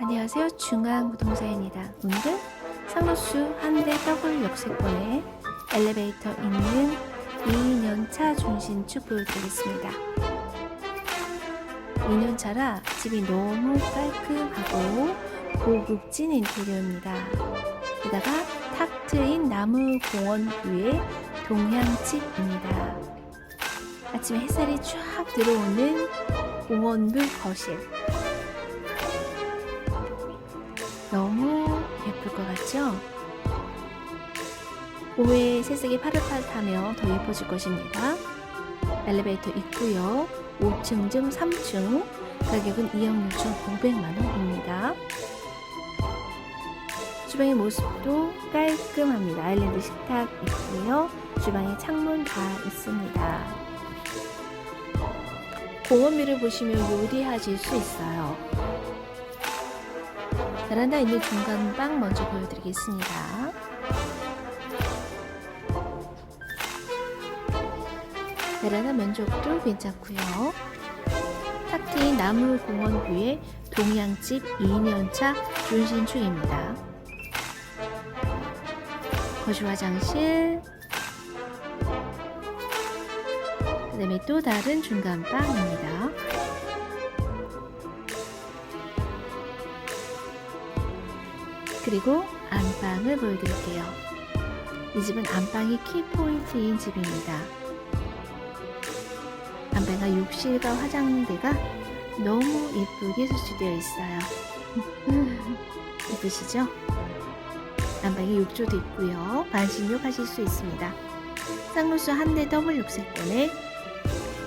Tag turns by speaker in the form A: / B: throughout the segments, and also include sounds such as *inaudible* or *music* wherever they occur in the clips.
A: 안녕하세요. 중앙부동산입니다. 오늘은 상로수 한대 더블 역세권에 엘리베이터 있는 2년차 중신축 보여드리겠습니다. 2년차라 집이 너무 깔끔하고 고급진 인테리어입니다. 게다가 탁 트인 나무 공원 뷰의 동향집입니다. 아침에 햇살이 쫙 들어오는 공원뷰 거실. 너무 예쁠 것 같죠? 봄에 새색이 파릇파릇하며 더 예뻐질 것입니다. 엘리베이터 있고요. 5층 중 3층 가격은 2억 6천 5백만 원입니다. 주방의 모습도 깔끔합니다. 아일랜드 식탁 있고요. 주방에 창문 다 있습니다. 공원뷰를 보시면 요리하실 수 있어요. 베란다 있는 중간 방 먼저 보여드리겠습니다. 베란다 면적도 괜찮고요. 탁 트인 나무 공원 뷰의 동양집 2년차 준신축입니다. 거실 화장실 그 다음에 또 다른 중간 방입니다. 그리고 안방을 보여드릴게요. 이 집은 안방이 키포인트인 집입니다. 안방과 욕실과 화장대가 너무 예쁘게 설치되어 있어요. *laughs* 예쁘시죠? 안방에 욕조도 있고요. 반신욕 하실 수 있습니다. 쌍로수 한대 더블 욕세권에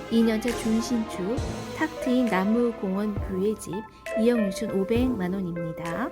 A: 2년차 준신축 탁 트인 나무 공원 뷰의 집 2억 6천 5백만 원입니다.